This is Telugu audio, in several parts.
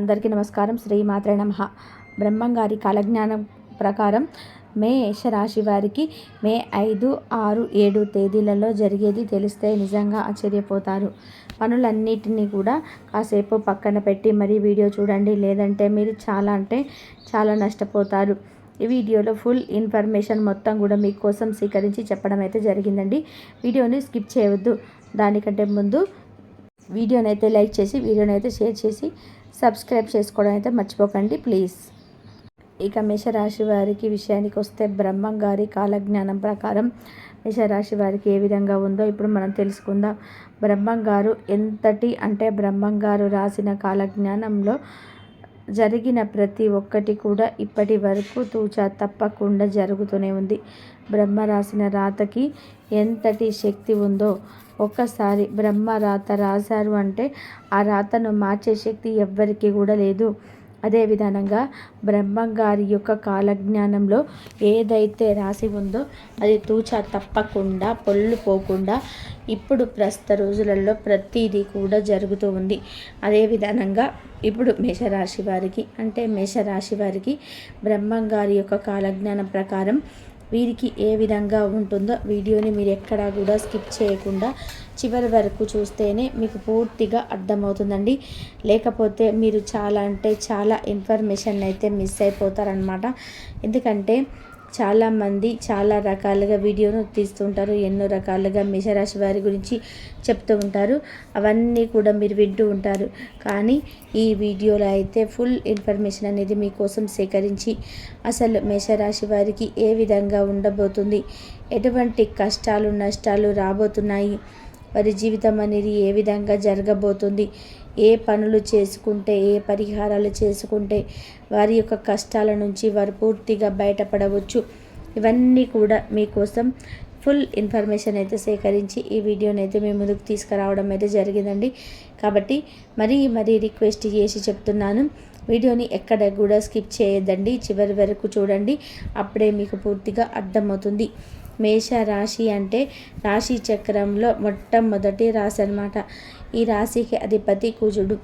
అందరికీ నమస్కారం. శ్రీ మాత్రే నమ. బ్రహ్మంగారి కాలజ్ఞానం ప్రకారం మే మేషరాశి వారికి మే ఐదు ఆరు ఏడు తేదీలలో జరిగేది తెలిస్తే నిజంగా ఆశ్చర్యపోతారు. పనులన్నిటినీ కూడా కాసేపు పక్కన పెట్టి మరీ వీడియో చూడండి లేదంటే మీరు చాలా అంటే చాలా నష్టపోతారు. ఈ వీడియోలో ఫుల్ ఇన్ఫర్మేషన్ మొత్తం కూడా మీకోసం స్వీకరించి చెప్పడం అయితే జరిగిందండి. వీడియోని స్కిప్ చేయవద్దు. దానికంటే ముందు వీడియోని అయితే లైక్ చేసి వీడియోని అయితే షేర్ చేసి సబ్స్క్రైబ్ చేసుకోవడం అయితే మర్చిపోకండి ప్లీజ్. ఇక మేషరాశి వారికి విషయానికి వస్తే బ్రహ్మం గారి కాలజ్ఞానం ప్రకారం మేషరాశి వారికి ఏ విధంగా ఉందో ఇప్పుడు మనం తెలుసుకుందాం. బ్రహ్మం గారు ఎంతటి అంటే బ్రహ్మం గారు రాసిన కాలజ్ఞానంలో జరిగిన ప్రతి ఒక్కటి కూడా ఇప్పటి వరకు తూచా తప్పకుండా జరుగుతూనే ఉంది. బ్రహ్మ రాసిన రాతకి ఎంతటి శక్తి ఉందో ఒక్కసారి బ్రహ్మ రాత రాశారు అంటే ఆ రాతను మార్చే శక్తి ఎవ్వరికీ కూడా లేదు. అదే విధానంగా బ్రహ్మంగారి యొక్క కాలజ్ఞానంలో ఏదైతే రాసి ఉందో అది తూచా తప్పకుండా పొల్లు పోకుండా ఇప్పుడు ప్రస్తుత రోజులలో ప్రతిదీ కూడా జరుగుతూ ఉంది. అదే విధానంగా ఇప్పుడు మేషరాశి వారికి అంటే మేషరాశి వారికి బ్రహ్మంగారి యొక్క కాలజ్ఞానం ప్రకారం వీరికి ఏ విధంగా ఉంటుందో వీడియోని మీరు ఎక్కడా కూడా స్కిప్ చేయకుండా చివరి వరకు చూస్తేనే మీకు పూర్తిగా అర్థమవుతుందండి. లేకపోతే మీరు చాలా అంటే చాలా ఇన్ఫర్మేషన్ అయితే మిస్ అయిపోతారనమాట ఎందుకంటే చాలామంది చాలా రకాలుగా వీడియోను తీస్తుంటారు ఎన్నో రకాలుగా మేషరాశి వారి గురించి చెప్తూ ఉంటారు. అవన్నీ కూడా మీరు వింటూ ఉంటారు. కానీ ఈ వీడియోలో అయితే ఫుల్ ఇన్ఫర్మేషన్ అనేది మీకోసం సేకరించి అసలు మేషరాశి వారికి ఏ విధంగా ఉండబోతుంది ఎటువంటి కష్టాలు నష్టాలు రాబోతున్నాయి వారి జీవితం అనేది ఏ విధంగా జరగబోతుంది ఏ పనులు చేసుకుంటే ఏ పరిహారాలు చేసుకుంటే వారి యొక్క కష్టాల నుంచి వారు పూర్తిగా బయటపడవచ్చు. ఇవన్నీ కూడా మీకోసం ఫుల్ ఇన్ఫర్మేషన్ అయితే సేకరించి ఈ వీడియోని అయితే మేము ముందుకు తీసుకురావడం అయితే జరిగిందండి. కాబట్టి మరీ మరీ రిక్వెస్ట్ చేసి చెప్తున్నాను వీడియోని ఎక్కడ కూడా స్కిప్ చేయొద్దండి చివరి వరకు చూడండి అప్పుడే మీకు పూర్తిగా అర్థమవుతుంది. మేష రాశి అంటే రాశి చక్రంలో మొట్టమొదటి రాశి అనమాట ఈ రాశికి అధిపతి కుజుడు.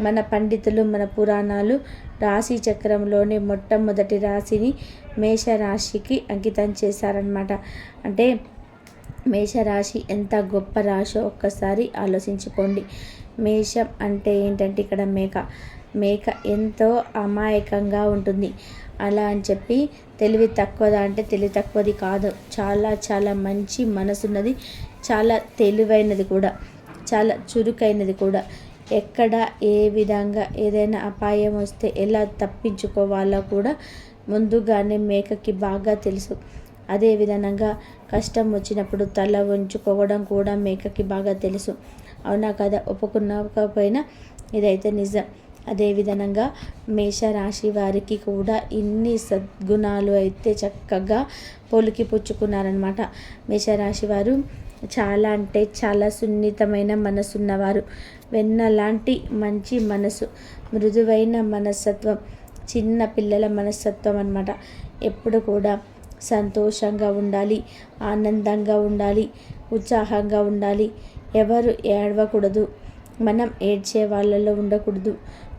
మన పండితులు మన పురాణాలు రాశి చక్రంలోని మొట్టమొదటి రాశిని మేషరాశికి అంకితం చేశారనమాట అంటే మేషరాశి ఎంత గొప్ప రాశో ఒక్కసారి ఆలోచించుకోండి. మేషం అంటే ఏంటంటే ఇక్కడ మేక. మేక ఎంతో అమాయకంగా ఉంటుంది. అలా అని చెప్పి తెలివి తక్కువదా అంటే తెలివి తక్కువది కాదు. చాలా చాలా మంచి మనసున్నది చాలా తెలివైనది కూడా చాలా చురుకైనది కూడా. ఎక్కడ ఏ విధంగా ఏదైనా అపాయం వస్తే ఎలా తప్పించుకోవాలో కూడా ముందుగానే మేకకి బాగా తెలుసు. అదే విధంగా కష్టం వచ్చినప్పుడు తల ఉంచుకోవడం కూడా మేకకి బాగా తెలుసు. అవునా కదా? ఒప్పుకున్నాకపోయినా ఇదైతే నిజం. అదేవిధంగా మేషరాశి వారికి కూడా ఇన్ని సద్గుణాలు అయితే చక్కగా పొలికి పుచ్చుకున్నారనమాట మేషరాశి వారు చాలా అంటే చాలా సున్నితమైన మనసు ఉన్నవారు వెన్న లాంటి మంచి మనసు మృదువైన మనస్తత్వం చిన్న పిల్లల మనస్తత్వం అనమాట ఎప్పుడు కూడా సంతోషంగా ఉండాలి ఆనందంగా ఉండాలి ఉత్సాహంగా ఉండాలి. ఎవరు ఏడవకూడదు. మనం ఏడ్చే వాళ్ళలో ఉండకూడదు.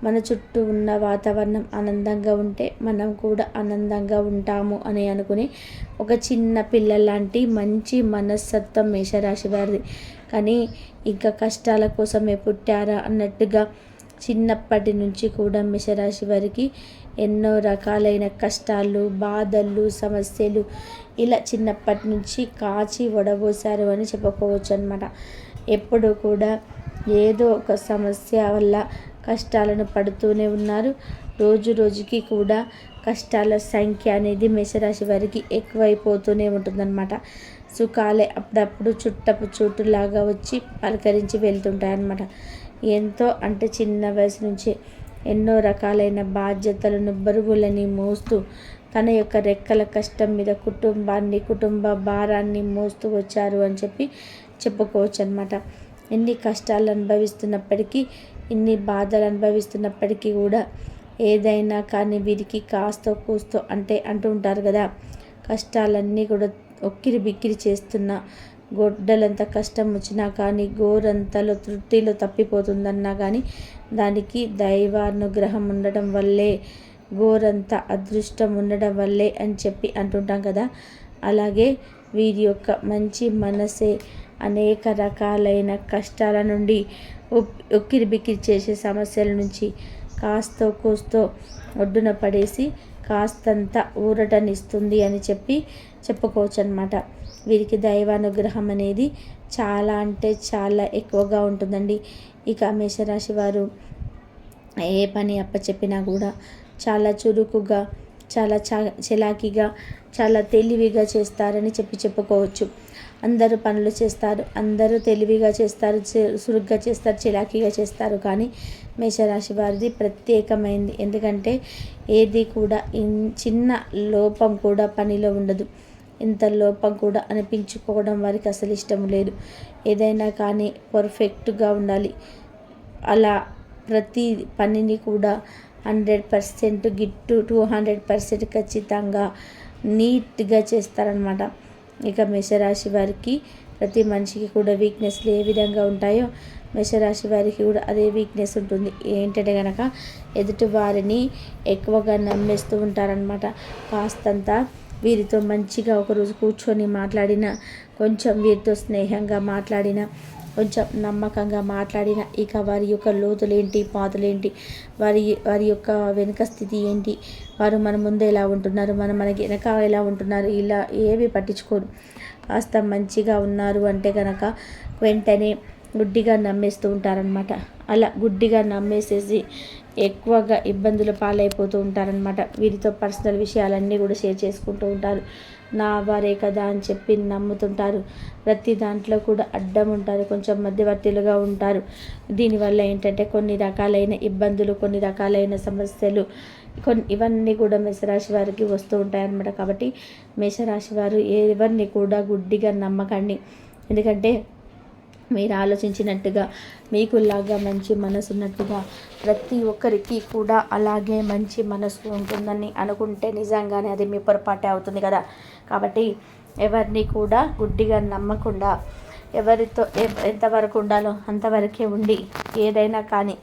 మన చుట్టూ ఉన్న వాతావరణం ఆనందంగా ఉంటే మనం కూడా ఆనందంగా ఉంటాము అని అనుకుని ఒక చిన్న పిల్లలాంటి మంచి మనస్తత్వం మేషరాశి వారిది. కానీ ఇంకా కష్టాల కోసమే పుట్టారా అన్నట్టుగా చిన్నప్పటి నుంచి కూడా మేషరాశి వారికి ఎన్నో రకాలైన కష్టాలు బాధలు సమస్యలు ఇలా చిన్నప్పటి నుంచి కాచి వడబోసారు అని చెప్పుకోవచ్చు అనమాట ఎప్పుడు కూడా ఏదో ఒక సమస్య వల్ల కష్టాలను పడుతూనే ఉన్నారు. రోజు రోజుకి కూడా కష్టాల సంఖ్య అనేది మేషరాశి వారికి ఎక్కువైపోతూనే ఉంటుందన్నమాట. సుఖాలే అప్పుడప్పుడు చుట్టపు చూటులాగా వచ్చి పలకరించి వెళ్తుంటాయన్నమాట. ఎంతో అంటే చిన్న వయసు నుంచి ఎన్నో రకాలైన బాధ్యతలను బరువులని మోస్తూ తన యొక్క రెక్కల కష్టం మీద కుటుంబాన్ని కుటుంబ భారాన్ని మోస్తూ వచ్చారు అని చెప్పి చెప్పుకోవచ్చు అనమాట ఎన్ని కష్టాలు అనుభవిస్తున్నప్పటికీ ఇన్ని బాధలు అనుభవిస్తున్నప్పటికీ కూడా ఏదైనా కానీ వీరికి కాస్తో కూస్తో అంటే అంటూ ఉంటారు కదా. కష్టాలన్నీ కూడా ఒక్కిరి బిక్కిరి చేస్తున్న గొడ్డలంత కష్టం వచ్చినా కానీ గోరంతలో తృప్తిలో తప్పిపోతుందన్నా కానీ దానికి దైవానుగ్రహం ఉండడం వల్లే గోరంత అదృష్టం ఉండడం వల్లే అని చెప్పి అంటుంటాం కదా. అలాగే వీరి యొక్క మంచి మనసే అనేక రకాలైన కష్టాల నుండి ఉక్కిరి బిక్కిరి చేసే సమస్యల నుంచి కాస్తో కూస్తో ఒడ్డున పడేసి కాస్తంత ఊరటనిస్తుంది అని చెప్పి చెప్పుకోవచ్చు అనమాట వీరికి దైవానుగ్రహం అనేది చాలా అంటే చాలా ఎక్కువగా ఉంటుందండి. ఇక మేషరాశి వారు ఏ పని అప్పచెప్పినా కూడా చాలా చురుకుగా చాలా చా చలాకీగా చాలా తెలివిగా చేస్తారని చెప్పి చెప్పుకోవచ్చు. అందరూ పనులు చేస్తారు అందరూ తెలివిగా చేస్తారు సురుగ్గా చేస్తారు చిలాకీగా చేస్తారు. కానీ మేషరాశి వారిది ప్రత్యేకమైంది. ఎందుకంటే ఏది కూడా చిన్న లోపం కూడా పనిలో ఉండదు. ఇంత లోపం కూడా అనిపించుకోవడం వారికి అసలు ఇష్టం లేదు. ఏదైనా కానీ పర్ఫెక్ట్గా ఉండాలి. అలా ప్రతి పనిని కూడా హండ్రెడ్ పర్సెంట్ గిట్టు టూ హండ్రెడ్ పర్సెంట్ ఖచ్చితంగా నీట్గా చేస్తారనమాట ఇక మేషరాశి వారికి ప్రతి మనిషికి కూడా వీక్నెస్లు ఏ విధంగా ఉంటాయో మేషరాశి వారికి కూడా అదే వీక్నెస్ ఉంటుంది. ఏంటంటే కనుక ఎదుటి వారిని ఎక్కువగా నమ్మేస్తూ ఉంటారనమాట కాస్తంత వీరితో మంచిగా ఒకరోజు కూర్చొని మాట్లాడిన కొంచెం వీరితో స్నేహంగా మాట్లాడిన కొంచెం నమ్మకంగా మాట్లాడిన. ఇక వారి యొక్క లోతులేంటి పాతులేంటి? వారి వారి యొక్క వెనుక స్థితి ఏంటి? వారు మన ముందు ఎలా ఉంటున్నారు? మన మనకి వెనక ఎలా ఉంటున్నారు? ఇలా ఏవి పట్టించుకోరు. కాస్త మంచిగా ఉన్నారు అంటే కనుక వెంటనే గుడ్డిగా నమ్మేస్తూ ఉంటారనమాట అలా గుడ్డిగా నమ్మేసేసి ఎక్కువగా ఇబ్బందుల పాలైపోతూ ఉంటారనమాట వీరితో పర్సనల్ విషయాలన్నీ కూడా షేర్ చేసుకుంటూ ఉంటారు. నా వారే కదా అని చెప్పి నమ్ముతుంటారు. ప్రతి దాంట్లో కూడా అడ్డం ఉంటారు. కొంచెం మధ్యవర్తులుగా ఉంటారు. దీనివల్ల ఏంటంటే కొన్ని రకాలైన ఇబ్బందులు కొన్ని రకాలైన సమస్యలు కొన్ని ఇవన్నీ కూడా మేషరాశి వారికి వస్తూ ఉంటాయన్నమాట. కాబట్టి మేషరాశి వారు ఎవరిని కూడా గుడ్డిగా నమ్మకండి. ఎందుకంటే మీరు ఆలోచించినట్టుగా మీకులాగా మంచి మనసు ఉన్నట్టుగా ప్రతి ఒక్కరికి కూడా అలాగే మంచి మనసు ఉంటుందని అనుకుంటే నిజంగానే అది మీ పొరపాటే అవుతుంది కదా. కాబట్టి ఎవరిని కూడా గుడ్డిగా నమ్మకుండా ఎవరితో ఎంతవరకు ఉండాలో అంతవరకే ఉండి ఏదైనా కానీ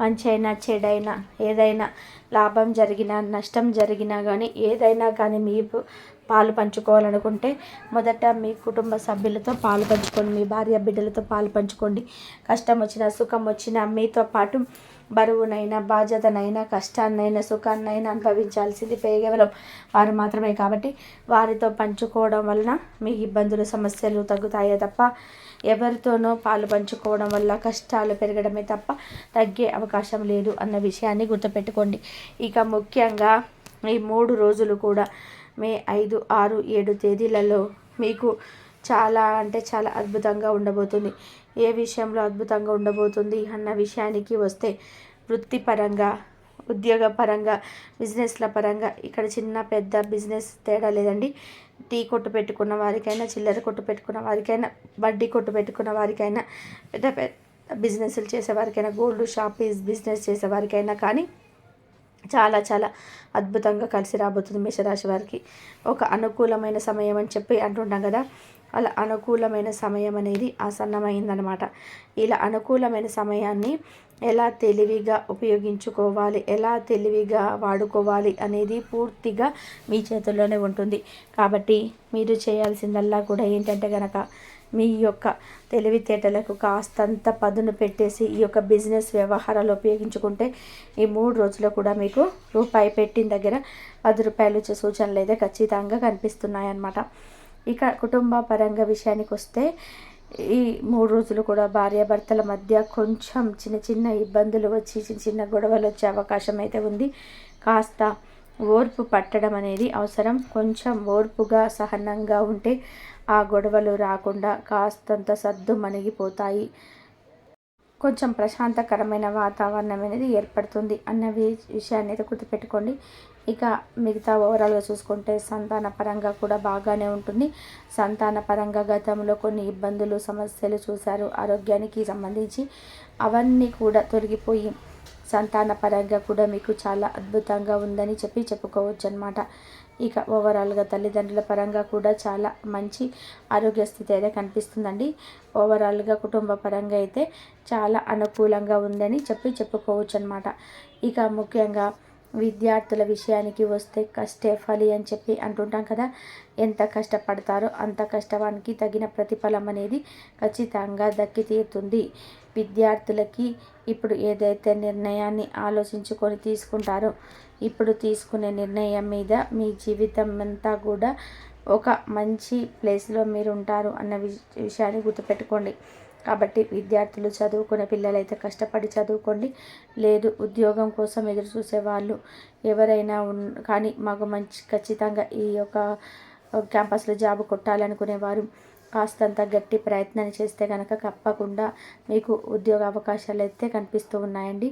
మంచి అయినా చెడైనా ఏదైనా లాభం జరిగినా నష్టం జరిగినా కానీ ఏదైనా కానీ మీ పాలు పంచుకోవాలనుకుంటే మొదట మీ కుటుంబ సభ్యులతో పాలు పంచుకోండి మీ భార్య బిడ్డలతో పాలు పంచుకోండి. కష్టం వచ్చినా సుఖం వచ్చినా మీతో పాటు బరువునైనా బాధ్యతనైనా కష్టాన్నైనా సుఖాన్నైనా అనుభవించాల్సింది కేవలం వారు మాత్రమే కాబట్టి వారితో పంచుకోవడం వలన మీ ఇబ్బందులు సమస్యలు తగ్గుతాయే తప్ప ఎవరితోనో పాలు పంచుకోవడం వల్ల కష్టాలు పెరగడమే తప్ప తగ్గే అవకాశం లేదు అన్న విషయాన్ని గుర్తుపెట్టుకోండి. ఇక ముఖ్యంగా ఈ మూడు రోజులు కూడా మే ఐదు ఆరు ఏడు తేదీలలో మీకు చాలా అంటే చాలా అద్భుతంగా ఉండబోతుంది. ఏ విషయంలో అద్భుతంగా ఉండబోతుంది అన్న విషయానికి వస్తే వృత్తిపరంగా ఉద్యోగపరంగా బిజినెస్ల పరంగా ఇక్కడ చిన్న పెద్ద బిజినెస్ తేడా లేదండి. టీ కొట్టు పెట్టుకున్న వారికైనా చిల్లర కొట్టు పెట్టుకున్న వారికైనా వడ్డీ కొట్టు పెట్టుకున్న వారికైనా పెద్ద పెద్ద బిజినెస్లు చేసేవారికైనా గోల్డ్ షాప్ బిజినెస్ చేసేవారికైనా కానీ చాలా చాలా అద్భుతంగా కలిసి రాబోతుంది మేషరాశి వారికి. ఒక అనుకూలమైన సమయం అని చెప్పి అంటుంటాం కదా. అలా అనుకూలమైన సమయం అనేది ఆసన్నమైందనమాట. ఇలా అనుకూలమైన సమయాన్ని ఎలా తెలివిగా ఉపయోగించుకోవాలి ఎలా తెలివిగా వాడుకోవాలి అనేది పూర్తిగా మీ చేతుల్లోనే ఉంటుంది. కాబట్టి మీరు చేయాల్సిందల్లా కూడా ఏంటంటే కనుక మీ యొక్క తెలివితేటలకు కాస్తంత పదును పెట్టేసి ఈ యొక్క బిజినెస్ వ్యవహారాలు ఉపయోగించుకుంటే ఈ మూడు రోజుల్లో కూడా మీకు రూపాయి పెట్టిన దగ్గర పది రూపాయలు వచ్చే సూచనలు అయితే ఖచ్చితంగా కనిపిస్తున్నాయి అన్నమాట ఇక కుటుంబ పరంగా విషయానికి వస్తే ఈ మూడు రోజులు కూడా భార్యాభర్తల మధ్య కొంచెం చిన్న చిన్న ఇబ్బందులు వచ్చి చిన్న చిన్న గొడవలు వచ్చే అవకాశం అయితే ఉంది. కాస్త ఓర్పు పట్టడం అనేది అవసరం. కొంచెం ఓర్పుగా సహనంగా ఉంటే ఆ గొడవలు రాకుండా కాస్తంత సర్దు మణిగిపోతాయి. కొంచెం ప్రశాంతకరమైన వాతావరణం అనేది ఏర్పడుతుంది అన్న విషయాన్ని అయితే గుర్తుపెట్టుకోండి. ఇక మిగతా ఓవరాల్గా చూసుకుంటే సంతాన పరంగా కూడా బాగానే ఉంటుంది. సంతాన పరంగా గతంలో కొన్ని ఇబ్బందులు సమస్యలు చూశారు ఆరోగ్యానికి సంబంధించి. అవన్నీ కూడా తొలగిపోయి సంతాన పరంగా కూడా మీకు చాలా అద్భుతంగా ఉందని చెప్పి చెప్పుకోవచ్చు అనమాట ఇక ఓవరాల్గా తల్లిదండ్రుల పరంగా కూడా చాలా మంచి ఆరోగ్య స్థితి అయితే కనిపిస్తుందండి. ఓవరాల్గా కుటుంబ పరంగా అయితే చాలా అనుకూలంగా ఉందని చెప్పి చెప్పుకోవచ్చు అనమాట ఇక ముఖ్యంగా విద్యార్థుల విషయానికి వస్తే కష్టే ఫలి అని చెప్పి అంటుంటాం కదా ఎంత కష్టపడతారో అంత కష్టానికి తగిన ప్రతిఫలం అనేది ఖచ్చితంగా దక్కి తీరుతుంది. విద్యార్థులకి ఇప్పుడు ఏదైతే నిర్ణయాన్ని ఆలోచించుకొని తీసుకుంటారో ఇప్పుడు తీసుకునే నిర్ణయం మీద మీ జీవితం అంతా కూడా ఒక మంచి ప్లేస్లో మీరు ఉంటారు అన్న విషయాన్ని గుర్తుపెట్టుకోండి. కాబట్టి విద్యార్థులు చదువుకునే పిల్లలైతే కష్టపడి చదువుకోండి. లేదు ఉద్యోగం కోసం ఎదురు చూసే వాళ్ళు ఎవరైనా ఉన్ కానీ మాకు మంచి ఖచ్చితంగా ఈ యొక్క క్యాంపస్లో జాబ్ కొట్టాలనుకునేవారు. కాస్తంత గట్టి ప్రయత్నం చేస్తే కనుక తప్పకుండా మీకు ఉద్యోగ అవకాశాలు అయితే కనిపిస్తూ ఉన్నాయండి.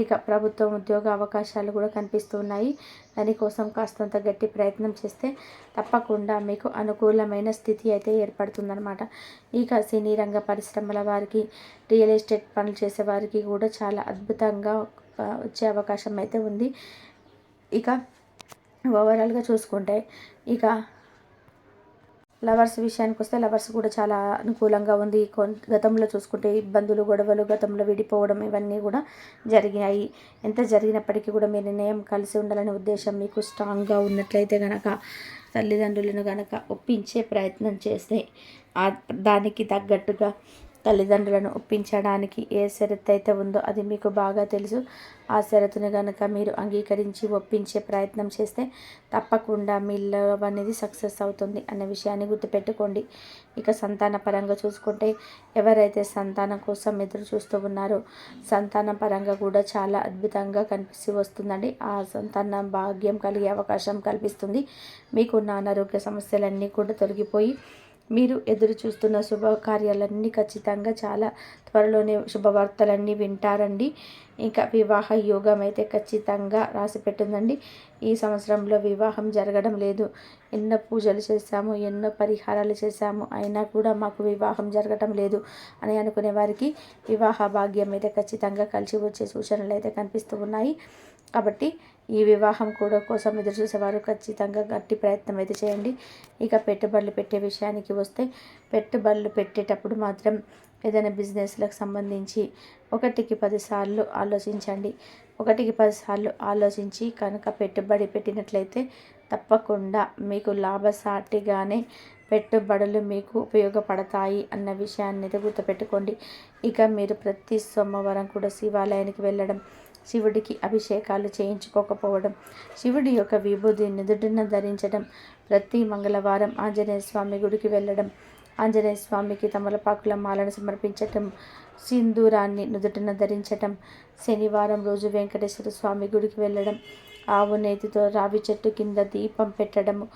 ఇక ప్రభుత్వం ఉద్యోగ అవకాశాలు కూడా కనిపిస్తూ ఉన్నాయి. దానికోసం కాస్తంత గట్టి ప్రయత్నం చేస్తే తప్పకుండా మీకు అనుకూలమైన స్థితి అయితే ఏర్పడుతుందన్నమాట. ఇక సినీ రంగ పరిశ్రమల వారికి రియల్ ఎస్టేట్ పనులు చేసే వారికి కూడా చాలా అద్భుతంగా వచ్చే అవకాశం అయితే ఉంది. ఇక ఓవరాల్గా చూసుకుంటే ఇక లవర్స్ విషయానికి వస్తే లవర్స్ కూడా చాలా అనుకూలంగా ఉంది. గతంలో చూసుకుంటే ఇబ్బందులు గొడవలు గతంలో విడిపోవడం ఇవన్నీ కూడా జరిగాయి ఎంత జరిగినప్పటికీ కూడా మీ నిర్ణయం కలిసి ఉండాలనే ఉద్దేశం మీకు స్ట్రాంగ్గా ఉన్నట్లయితే కనుక తల్లిదండ్రులను కనుక ఒప్పించే ప్రయత్నం చేస్తే దానికి తగ్గట్టుగా తల్లిదండ్రులను ఒప్పించడానికి ఏ షరతు అయితే ఉందో అది మీకు బాగా తెలుసు. ఆ షరతును కనుక మీరు అంగీకరించి ఒప్పించే ప్రయత్నం చేస్తే తప్పకుండా మీ లవ్ అనేది సక్సెస్ అవుతుంది అనే విషయాన్ని గుర్తుపెట్టుకోండి. ఇక సంతాన పరంగా చూసుకుంటే ఎవరైతే సంతానం కోసం ఎదురు చూస్తూ ఉన్నారో సంతాన పరంగా కూడా చాలా అద్భుతంగా కనిపిస్తూ వస్తుందండి. ఆ సంతాన భాగ్యం కలిగే అవకాశం కల్పిస్తుంది. మీకున్న అనారోగ్య సమస్యలన్నీ కూడా తొలగిపోయి మీరు ఎదురు చూస్తున్న శుభకార్యాలన్నీ ఖచ్చితంగా చాలా త్వరలోనే శుభవార్తలన్నీ వింటారండి. ఇంకా వివాహ యోగం అయితే ఖచ్చితంగా రాసి పెట్టిందండి ఈ సంవత్సరంలో వివాహం జరగడం లేదు. ఎన్నో పూజలు చేశాము ఎన్నో పరిహారాలు చేశాము అయినా కూడా మాకు వివాహం జరగడం లేదు అని అనుకునే వారికి వివాహ భాగ్యం అయితే ఖచ్చితంగా కలిసి వచ్చే సూచనలు అయితే కనిపిస్తూ ఉన్నాయి. కాబట్టి ఈ వివాహం కూడా కోసం ఎదురు చూసేవారు ఖచ్చితంగా గట్టి ప్రయత్నం అయితే చేయండి. ఇక పెట్టుబడులు పెట్టే విషయానికి వస్తే పెట్టుబడులు పెట్టేటప్పుడు మాత్రం ఏదైనా బిజినెస్లకు సంబంధించి ఒకటికి పదిసార్లు ఆలోచించండి. ఒకటికి పదిసార్లు ఆలోచించి కనుక పెట్టుబడి పెట్టినట్లయితే తప్పకుండా మీకు లాభసాటిగానే పెట్టుబడులు మీకు ఉపయోగపడతాయి అన్న విషయాన్ని గుర్తుపెట్టుకోండి. ఇక మీరు ప్రతి సోమవారం కూడా శివాలయానికి వెళ్ళడం శివుడికి అభిషేకాలు చేయించుకోకపోవడం శివుడి యొక్క విభూది నుదుటిన ధరించడం ప్రతి మంగళవారం ఆంజనేయ స్వామి గుడికి వెళ్ళడం ఆంజనేయ స్వామికి తమలపాకుల మాలను సమర్పించటం సింధూరాన్ని నుదుటిన ధరించటం శనివారం రోజు వెంకటేశ్వర స్వామి గుడికి వెళ్ళడం ఆవు నేతితో రావి చెట్టు కింద దీపం పెట్టడము.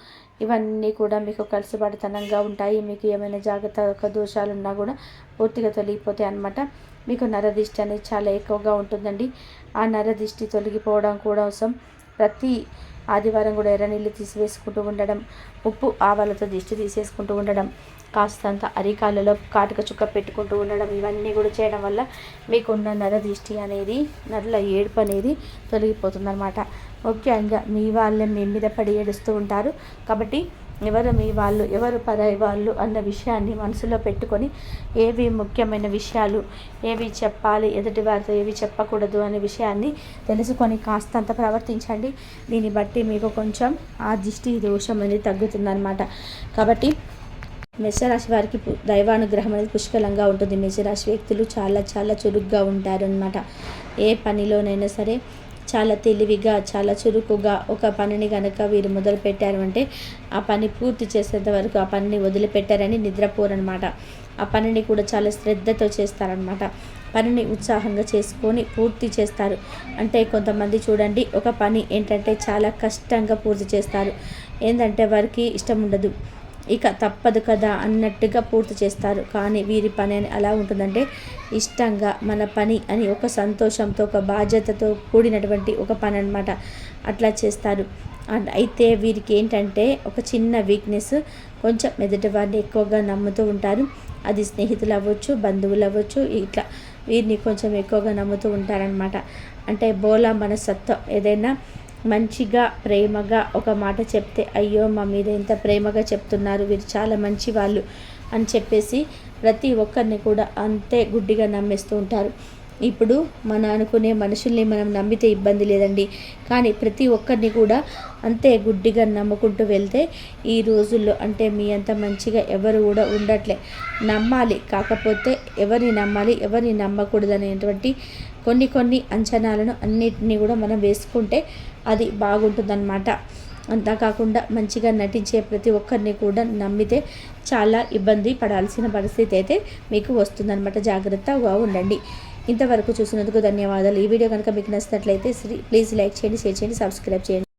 ఇవన్నీ కూడా మీకు కలిసిపడతనంగా ఉంటాయి. మీకు ఏమైనా జాగ్రత్త దోషాలు ఉన్నా కూడా పూర్తిగా తొలగిపోతాయి అన్నమాట. మీకు నరదిష్టి అనేది చాలా ఎక్కువగా ఉంటుందండి. ఆ నరదిష్టి తొలగిపోవడం కోసం ప్రతి ఆదివారం కూడా ఎర్ర నీళ్ళు తీసివేసుకుంటూ ఉండడం ఉప్పు ఆవాలతో దిష్టి తీసేసుకుంటూ ఉండడం కాస్తంత అరికాలలో కాటుక చుక్క పెట్టుకుంటూ ఉండడం ఇవన్నీ కూడా చేయడం వల్ల మీకున్న నర దృష్టి అనేది నరుల ఏడుపు అనేది తొలగిపోతుందన్నమాట. ముఖ్యంగా మీ వాళ్ళే మీ మీద పడి ఏడుస్తూ ఉంటారు. కాబట్టి ఎవరు మీ వాళ్ళు ఎవరు పరాయి వాళ్ళు అన్న విషయాన్ని మనసులో పెట్టుకొని ఏవి ముఖ్యమైన విషయాలు ఏవి చెప్పాలి ఎదుటి వారితో ఏవి చెప్పకూడదు అనే విషయాన్ని తెలుసుకొని కాస్తంత ప్రవర్తించండి. దీన్ని బట్టి మీకు కొంచెం ఆ దిష్టి దోషం అనేది తగ్గుతుందన్నమాట. కాబట్టి మేషరాశి వారికి దైవానుగ్రహం అనేది పుష్కలంగా ఉంటుంది. మేషరాశి వ్యక్తులు చాలా చాలా చురుగ్గా ఉంటారు అనమాట ఏ పనిలోనైనా సరే చాలా తెలివిగా చాలా చురుకుగా ఒక పనిని కనుక వీరు మొదలు పెట్టారు అంటే ఆ పని పూర్తి చేసేంత వరకు ఆ పనిని వదిలిపెట్టారని నిద్రపోరనమాట ఆ పనిని కూడా చాలా శ్రద్ధతో చేస్తారనమాట పనిని ఉత్సాహంగా చేసుకొని పూర్తి చేస్తారు. అంటే కొంతమంది చూడండి ఒక పని ఏంటంటే చాలా కష్టంగా పూర్తి చేస్తారు. ఏంటంటే వారికి ఇష్టం ఉండదు. ఇక తప్పదు కదా అన్నట్టుగా పూర్తి చేస్తారు. కానీ వీరి పని అని అలా ఉంటుందంటే ఇష్టంగా మన పని అని ఒక సంతోషంతో ఒక బాధ్యతతో కూడినటువంటి ఒక పని అనమాట అట్లా చేస్తారు. అయితే వీరికి ఏంటంటే ఒక చిన్న వీక్నెస్ కొంచెం మెదటి వారిని ఎక్కువగా నమ్ముతూ ఉంటారు. అది స్నేహితులు అవ్వచ్చు బంధువులు అవ్వచ్చు ఇట్లా వీరిని కొంచెం ఎక్కువగా నమ్ముతూ ఉంటారనమాట అంటే బోలా మనస్తత్వం ఏదైనా మంచిగా ప్రేమగా ఒక మాట చెప్తే అయ్యో మా మీద ఎంత ప్రేమగా చెప్తున్నారు వీరు చాలా మంచి వాళ్ళు అని చెప్పేసి ప్రతి ఒక్కరిని కూడా అంతే గుడ్డిగా నమ్మేస్తూ ఉంటారు. ఇప్పుడు మన అనుకునే మనుషుల్ని మనం నమ్మితే ఇబ్బంది లేదండి. కానీ ప్రతి ఒక్కరిని కూడా అంతే గుడ్డిగా నమ్ముకుంటూ వెళ్తే ఈ రోజుల్లో అంటే మీ అంత మంచిగా ఎవరు కూడా ఉండట్లే. నమ్మాలి కాకపోతే ఎవరిని నమ్మాలి ఎవరిని నమ్మకూడదు అనేటువంటి కొన్ని కొన్ని అంచనాలను అన్నిటినీ కూడా మనం వేసుకుంటే అది బాగుంటుందన్నమాట. అంతేకాకుండా మంచిగా నటించే ప్రతి ఒక్కరిని కూడా నమ్మితే చాలా ఇబ్బంది పడాల్సిన పరిస్థితి అయితే మీకు వస్తుందన్నమాట. జాగ్రత్తగా ఉండండి. ఇంతవరకు చూసినందుకు ధన్యవాదాలు. ఈ వీడియో కనుక మీకు నచ్చినట్లయితే ప్లీజ్ లైక్ చేయండి షేర్ చేయండి సబ్స్క్రైబ్ చేయండి.